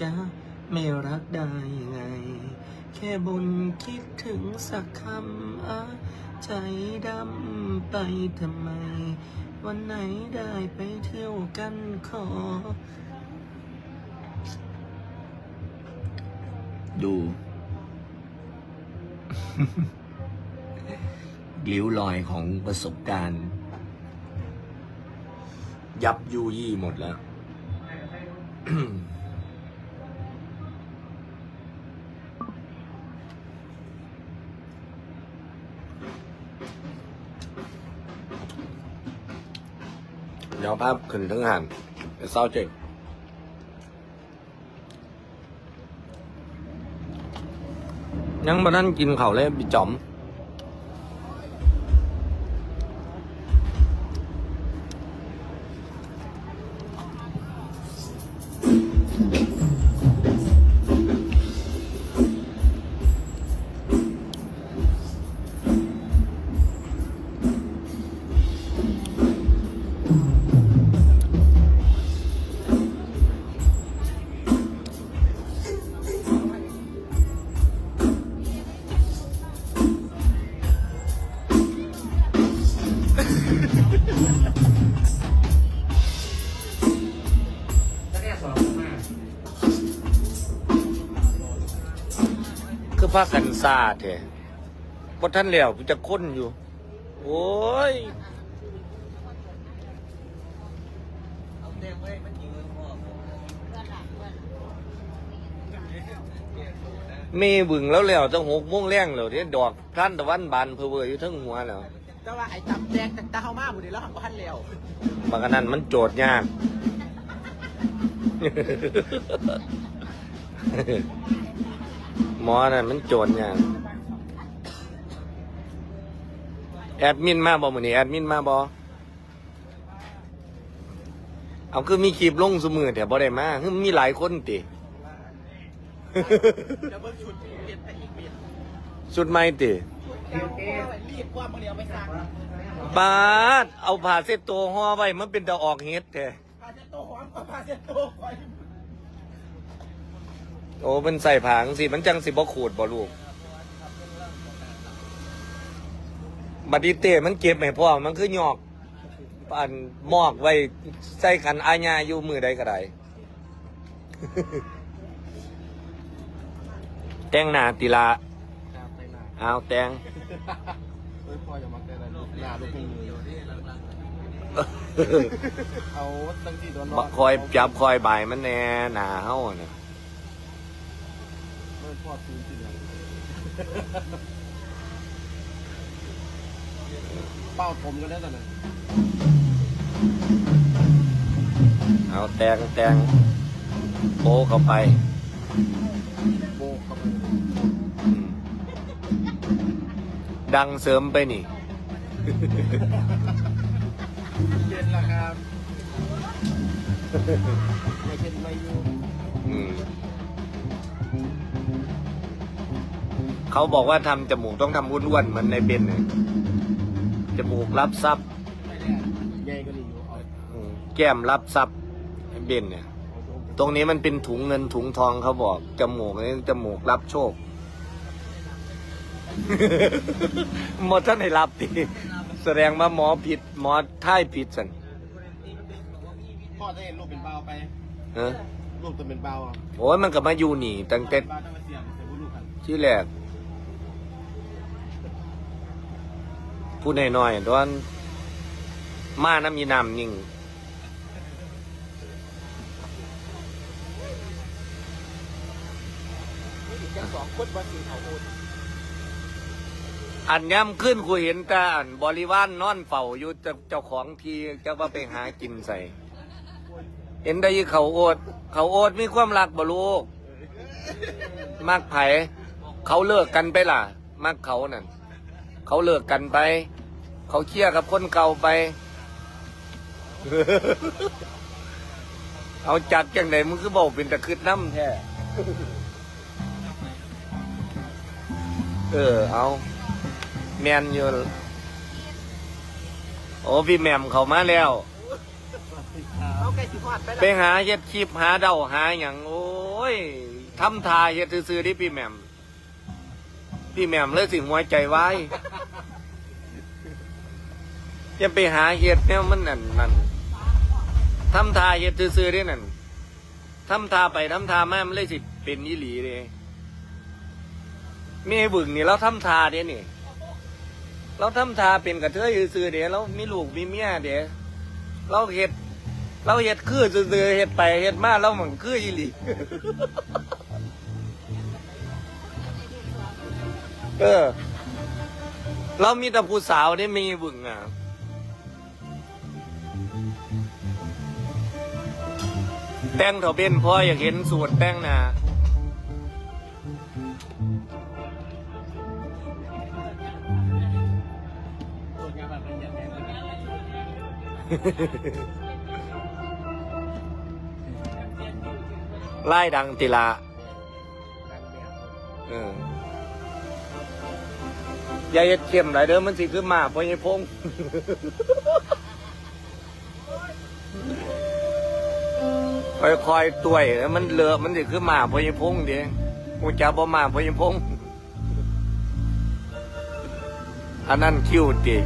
จ้าไม่รักได้ไง แค่บนคิดถึงสักคำอาใจดำไปทำไม วันไหนได้ไปเที่ยวกันขอ ดูลิ้วรอยของประสบการณ์ ยับยุยี่หมดแล้ว ดี๋ยวภาพขึ้นทั้งหันเดี๋ยวเศร้าเจ็บยังมาท่านกินเขาเล่บิจอม คือภาคกันซาเถอะพท่านแล้วจะค้นอยู่ โอ้ยเมบึงแล้วแล้วตั้งหกโมงแรงแล้วที่ดอกท่านตะวันบานเพอเวออยู่ทั้งหัวแล้วแต่ว่าไอ้ตับแดงแต่ตาเข้ามาบุดีแล้วหักพันแล้วบางอันนั้นมันโจทย์ยาก หมอนั่นมันโจทย์ยากแอดมินมาบ่มื้อนี้แอดมินมาบ่เอาคือมีคลิปลงสมือแต่บ่ได้มาคือมีหลายคนติจะเบิ่งชุดเปลี่ยนไปอีกเปลี่ยนสุดใหม่ติรีบว่ามึงเดี๋ยวไปสั่งปาดเอาผ้าเช็ดตัวห่อไว้มันเป็นตะออกเฮ็ดแท้พาเช็ดโต๊ะหอมผ่าเช็ดโต๊ะคอย โอ้มันใส่ผางสิมันจังสิบ่ขูดบ่ลูกบัดนี้เต้มันเก็บให้พ่อมันคือหยอกปันมอกไว้ใส่ขันอาญาอยู่มือใดก็ได้แต่งหน้าติละไปหน้าเอาแต่งเฮ้ยพ่ออย่ามาเกินอะไรลูกหน้าลูกมึงเอาตั้งที่โดนบักคอยจับคอยบ่ายมันแน่หนาเฮาน่ะเฮ้ย พ่อซูนสิเนี่ยเป้าผมกันได้ตอนนั้นเอาแต่งแต่งโปะเข้าไปโบกเข้าไปอืมดังเสริมไปนี่ เย็นละครับไม่เป็นไม่อยู่อืม เขาบอกว่าทำจมูกต้องทำอ้วนๆเหมือนในเบนเนี่ยจมูกรับซับไม่ได้ใหญ่ก็ดีอยู่เอาอืมแก้มรับซับไอ้เบนเนี่ย ตรงนี้มันเป็นถุงเงินถุงทองเขาบอก จมูกนี่จมูกรับโชคหมดท่านให้รับตีแสดงว่าหมอผิดหมอท่ายผิดสันพ่อจะเห็นลูกเป็นเบาไปเออลูกจะเป็นเบาอะโอ้ยมันก็มาอยู่นี่ตั้งแต่เบาต้องมาเสียมเสียบุลูกกัน ที่แรก พูดน้อยๆตอนมาน้ำมีน้ำนิ่งอันย้ำขึ้นกูเห็นแต่อันบริวารนนอนเฝ้าอยู่เจ้าของทีจะว่าไปหากินใส่ เห็นได้ยี่เขาโอด เขาโอดมีความรักบ่ลูกมักไผเขาเลิกกันไปล่ะมักเขานั่นเขาเลิกกันไป เขาเคลียร์กับคนเก่าไป เอาจัดจังไหนมึงคือบอกเป็นตะคืดน้ำแท้เออ เอาแมนอยู่โอ้พี่แหมมเขามาแล้วเอาใกล้สิพอดไปไปหาเฮ็ดคลิปหาเดาหาอย่างโอ้ยทำทาเฮ็ดซื่อๆที่พี่แหมม พี่แหมมเลยสิหัวใจวาย อย่าไปหาเฮ็ดเนี่ยมันนั่นนั่นทำทาเฮ็ดซื่อๆที่นั่นทำทาไปทำทามามันเลยสิเป็นอีหลีเลยมีไอ้บึงนี่เราทำทาเด้นี่เราทำทาเป็นกระเทยซื่อๆเด้เรามีลูกมีเมียเด้เราเฮ็ด เราเฮ็ดคือซื่อๆเฮ็ดไปเฮ็ดมาเราเหมือนคืออีหลีเออ เรามีแต่ผู้สาวได้มีบึงอะ แต่งเถาเป็นพ่ออยากเห็นสูตรแต่งหนาตัวงานแบบนี้ยังไงนะไล่ดังติลาการแบบเอออย่าเฮ็ดเข้มหลายเด้อมันสิคือหมาพ่อใหญ่พง ค่อยๆต้วยแล้วมันเลอะมันสิคือหมาพ่อใหญ่พงเด้กูจะบ่หมาพ่อใหญ่พงอันนั้นคิวติ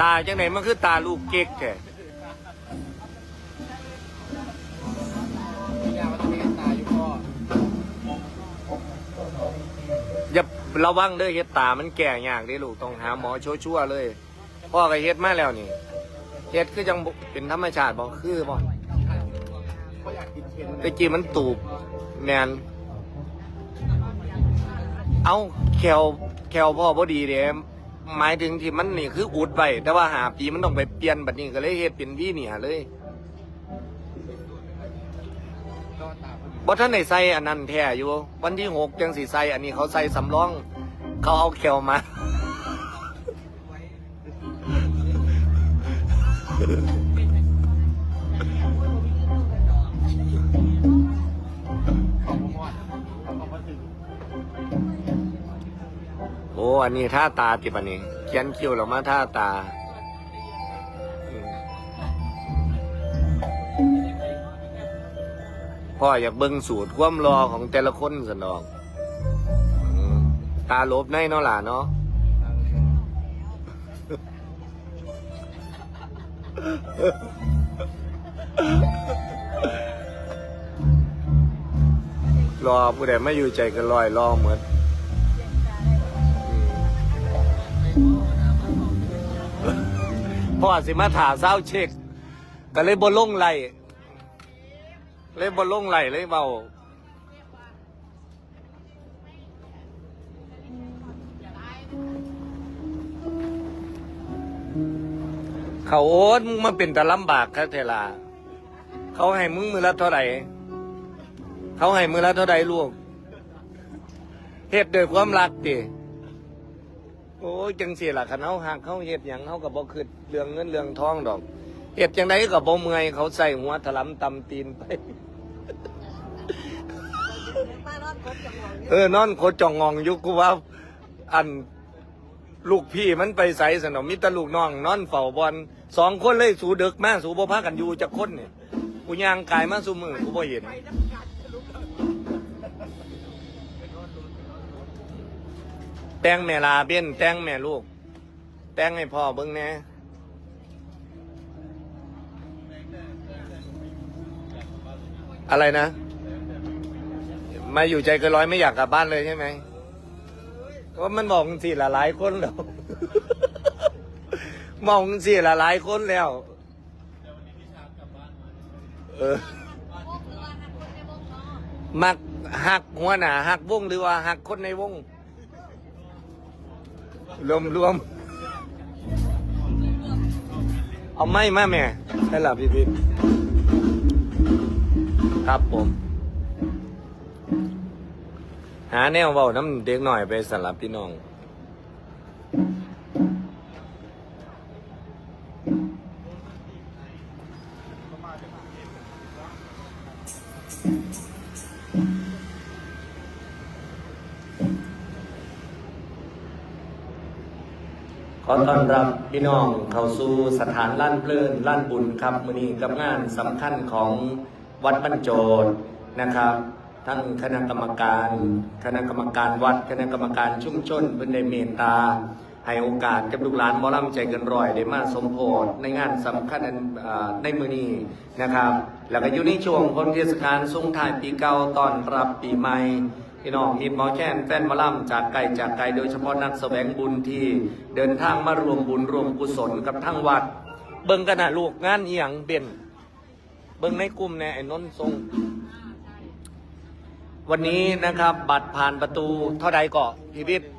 ตาจังไหนมันคือตาลูกเก๊กแท้ อย่าระวังเด้อเฮ็ดตามันแก่ยากเด้ลูกต้องหาหมอชั่วๆเลยพ่อก็เฮ็ดมาแล้วนี่เฮ็ดคือจังเป็นธรรมชาติบ่คือบ่เขาอยากกินมตะกี้มันตูบแมนเอาแควแควพ่อบ่ดีเด้หมายถึงที่มันนี่คืออุดไว้แต่ว่าหาปีมันต้องไปเปลี่ยนแบัดนี้ก็เลยเฮ็ดเป็นวี่เนี่ยเลย บ่ทันได้ใส่อันนั้นแท้อยู่ วันที่หกจังสิใส่อันนี้เขาใส่สำรอง เขาเอาแควมา โอ้ อันนี้ท่าตาติบันนี้ เขียนคิ้วแล้วมาท่าตา พ่ออยากเบิ่งสูตรความรอของแต่ละคนสนองตาลบในเนาะหล่ะเนาะรอผู้ใดไม่อยู่ใจก็ลอยรอเหมือนพ่อสิมาถาเศร้าเช็คก็เลยบนลงไหล เลยบนลงไหลเลยเบาเขาโอ๊ตมึงมาเป็นแต่ลำบากครับเทลาเขาให้มึงมือละเท่าไหร่เขาให้มือละเท่าไหร่ลูกเหตุด้วยความรักดิโอ้ยจังเสิล่ะคันเฮาหากเขาเฮ็ดหยังเขาก็บ่คิดเรื่องเงินเรื่องทองดอก เฮ็ดจังไดก็บ่เมื่อยเขาใส่หัวถลำตำตีนไป เออนอนโคจองงองอยู่กูว่า อันลูกพี่มันไปใส่สนมมิตรลูกน้อง นอนเฝ้าบอลสองคนเลยสูดึกมาสูบ่พากันอยู่จักคนเนี่ยกูย่างกายมาสูมือกูบ่เห็นแต่งแม่ลาเบี้ยนแต่งแม่ลูก แต่งให้พ่อเบิ่งแน่ อะไรนะ มาอยู่ใจเกินร้อยไม่อยากกลับบ้านเลยใช่ไหมก็มันบอกสิละหลายคนแล้วมองสิละหลายคนแล้วเออมักหักหัวหน้าหักวงหรือว่าหักคนในวง รวมรวมเอาไม่มาแม่ใช่หรอพี่พี่ ครับผม หาแนวเบาน้ำเด็กหน่อยไปสำหรับพี่น้องขอต้อนรับพี่น้องเข้าสู่สถานลั่นเพลินลั่นบุญครับมือนี้กับงานสำคัญของ วัดบรรจทย์นะครับทั้งคณะกรรมการ คณะกรรมการวัด คณะกรรมการชุมชนเพิ่นได้เมตตา ให้โอกาสกับลูกหลานหมอลำใจเกินร้อยได้มาสมโพธิในงานสำคัญอันอ่าในมือนี้นะครับ แล้วก็อยู่ในช่วงพ้นเทศกาลส่งท้ายปีเก่าตอนรับปีใหม่พี่น้องมีหมอแค้นแฟนมอลำจากไกลจากไกลโดยเฉพาะนักแสวงบุญที่เดินทางมารวมบุญรวมกุศลกับทั้งวัด เบิ่งกันนะลูกงานเอียงเบ่น เบิ่งในกลุ่มแน่ไอ้นนท์ทรง วันนี้นะครับ บัตรผ่านประตูเท่าใดก็พี่วิทย์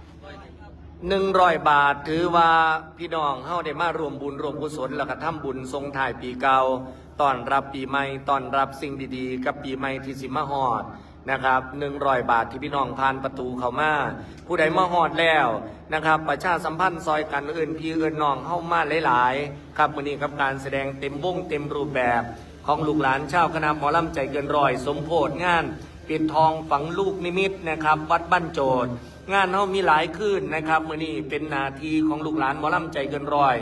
หนึ่งร้อยบาทถือว่าพี่น้องเฮาได้มารวมบุญรวมกุศลแล้วก็ทำบุญทรงถ่ายปีเก่าตอนรับปีใหม่ตอนรับสิ่งดีๆ กับปีใหม่ที่สิมาฮอดนะครับหนึ่งร้อยบาทที่พี่น้องผ่านประตูเข้ามาผู้ใดมาฮอดแล้วนะครับ ประชาสัมพันธ์ซอยกันเอื่นพี่เอื่นน้องเข้ามาหลายๆ ครับวันนี้กับการแสดงเต็มวงเต็มรูปแบบ ของลูกหลานชาวคณะหมอลำใจเกินร้อย สมโพธงานปิดทองฝังลูกนิมิตนะครับวัดบ้านโจดงานเขามีหลายขึ้นนะครับมื่อนี้เป็นนาทีของลูกหลานหมอลำใจเกินร้อย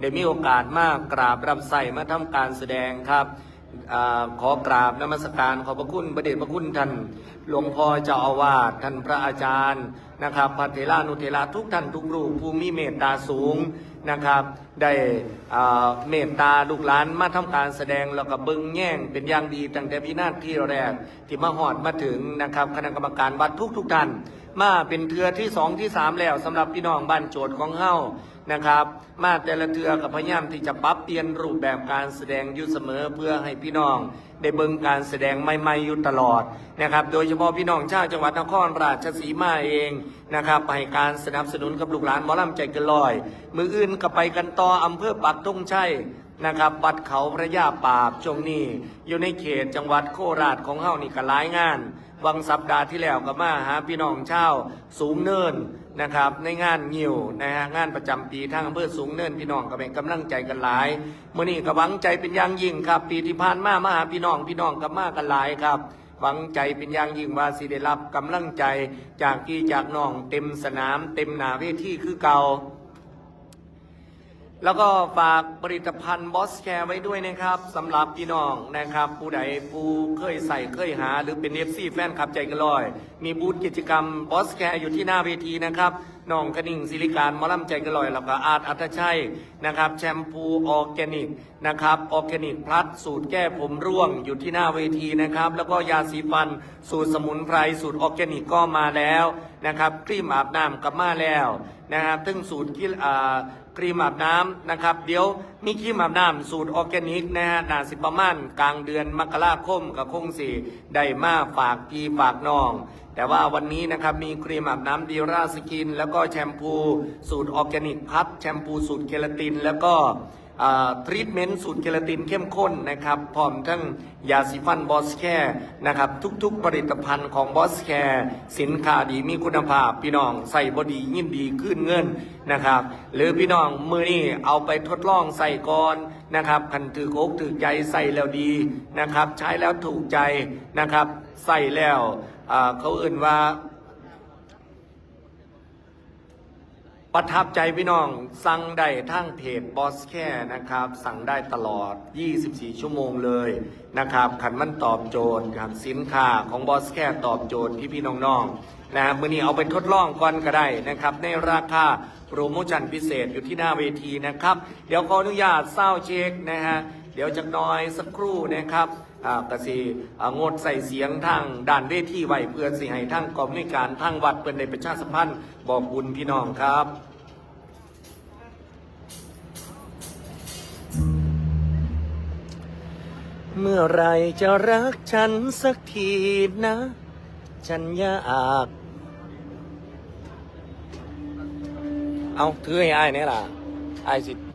ได้มีโอกาสมากกราบรับใส่มาทำการแสดงครับ อาขอกราบนมัสการขอบพระคุณประเดชพระคุณท่านหลวงพ่อเจ้าอาวาสท่านพระอาจารย์นะครับพระเทรานุเทราทุกท่านทุกรูปผู้มีเมตตาสูงนะครับ ได้เมตตาลูกหลานมาทำการแสดงแล้วก็เบิ้งแย่งเป็นอย่างดีตั้งแต่พินาศที่แรกที่มาหอดมาถึงนะครับคณะกรรมการวัดทุกทุกท่าน มาเป็นเทือที่สองที่สามแล้วสำหรับพี่น้องบ้านโจทย์ของเฮานะครับ มาแต่ละเทือกับพยายามที่จะปรับเปลี่ยนรูปแบบการแสดงอยู่เสมอเพื่อให้พี่น้อง ได้เบิ่งการแสดงใหม่ๆอยู่ตลอดนะครับ โดยเฉพาะพี่น้องชาวจังหวัดนครราชสีมาเองนะครับให้การสนับสนุนกับลูกหลานหมอลำใจเกันลอย มืออื่นก็ไปกันต่ออำเภอปักธงชัยนะครับวัดเขาพระยาปาบช่วงนี้อยู่ในเขตจังหวัดโคราชของเฮานี่ก็หลายงาน วังสัปดาห์ที่แล้วก็มาหาพี่น้องชาวสูงเนินนะครับในงานงิวนะฮะงานประจำปีทางอำเภอสูงเนินพี่น้องก็เป็นกำลังใจกันหลายเมื่อนี้ก็หวังใจเป็นอย่างยิ่งครับ ปีที่ผ่านมามาหาพี่น้องพี่น้องก็มากันหลายครับหวังใจเป็นอย่างยิ่งว่าสิได้รับกำลังใจจากพี่จากน้องเต็มสนาม เต็มหนาเวทีคือเก่า แล้วก็ฝากผลิตภัณฑ์บอสแคร์ไว้ด้วยนะครับสำหรับพี่น้องนะครับ ผู้ใดผู้เคยใส่เคยหา หรือเป็นเอฟซีแฟนคลับใจกันลอย มีบูธกิจกรรมบอสแคร์อยู่ที่หน้าเวทีนะครับน้องกระดิ่งศิริการมอลำใจกันลอย แล้วก็อาร์ตอัตชัยนะครับแชมพูออร์แกนิกนะครับออร์แกนิกพลัสสูตรแก้ผมร่วงอยู่ที่หน้าเวทีนะครับ แล้วก็ยาสีฟัน สูตรสมุนไพรสูตรออร์แกนิกก็มาแล้วนะครับครีมอาบน้ำก็มาแล้วนะครับซึ่งสูตรที่อ่า ครีมอาบน้ำนะครับ เดี๋ยวมีครีมอาบน้ำสูตรออร์แกนิกนะฮะนาสิประมาณกลางเดือนมกราคมกับคงสี่ได้มาฝากพีฝากน้อง แต่ว่าวันนี้นะครับมีครีมอาบน้ำดีราสกิน แล้วก็แชมพูสูตรออร์แกนิกพัดแชมพูสูตรเคลาติน แล้วก็ ทรีทเมนต์สูตรเคลาตินเข้มข้นนะครับพร้อมทั้งยาสีฟันบอสแคร์นะครับทุกๆผลิตภัณฑ์ของบอสแคร์สินค้าดีมีคุณภาพพี่น้องใส่บอดียิ่งดีขึ้นเงินนะครับหรือพี่น้องมือนี่เอาไปทดลองใส่ก่อนนะครับคันถือโคกถือใจใส่แล้วดีนะครับใช้แล้วถูกใจนะครับใส่แล้วเขาเอื่นว่า ประทับใจพี่น้อง สั่งได้ทั้งเพจบอสแค่นะครับ สั่งได้ตลอด 24 ชั่วโมงเลยนะครับขันมันตอบโจทย์ครับสินค้าของบอสแค่ตอบโจทย์พี่พี่น้องๆนะมือนี้เอาไปทดลองก่อนก็ได้นะครับ ในราคาโปรโมชั่นพิเศษอยู่ที่หน้าเวทีนะครับ เดี๋ยวขออนุญาตเศร้าเช็คนะฮะ เดี๋ยวจะน้อยสักครู่นะครับกสิอ่งดใส่เสียงทางด่านเวทีไวเพื่อสิให้ทางกองในการทางวัดเป็นในประชาสัมพันธ์บอกบุญพี่น้องครับเมื่อไรจะรักฉันสักทีนะ ฉันอยาก เอาถือให้อายเนี่ยล่ะอายสิ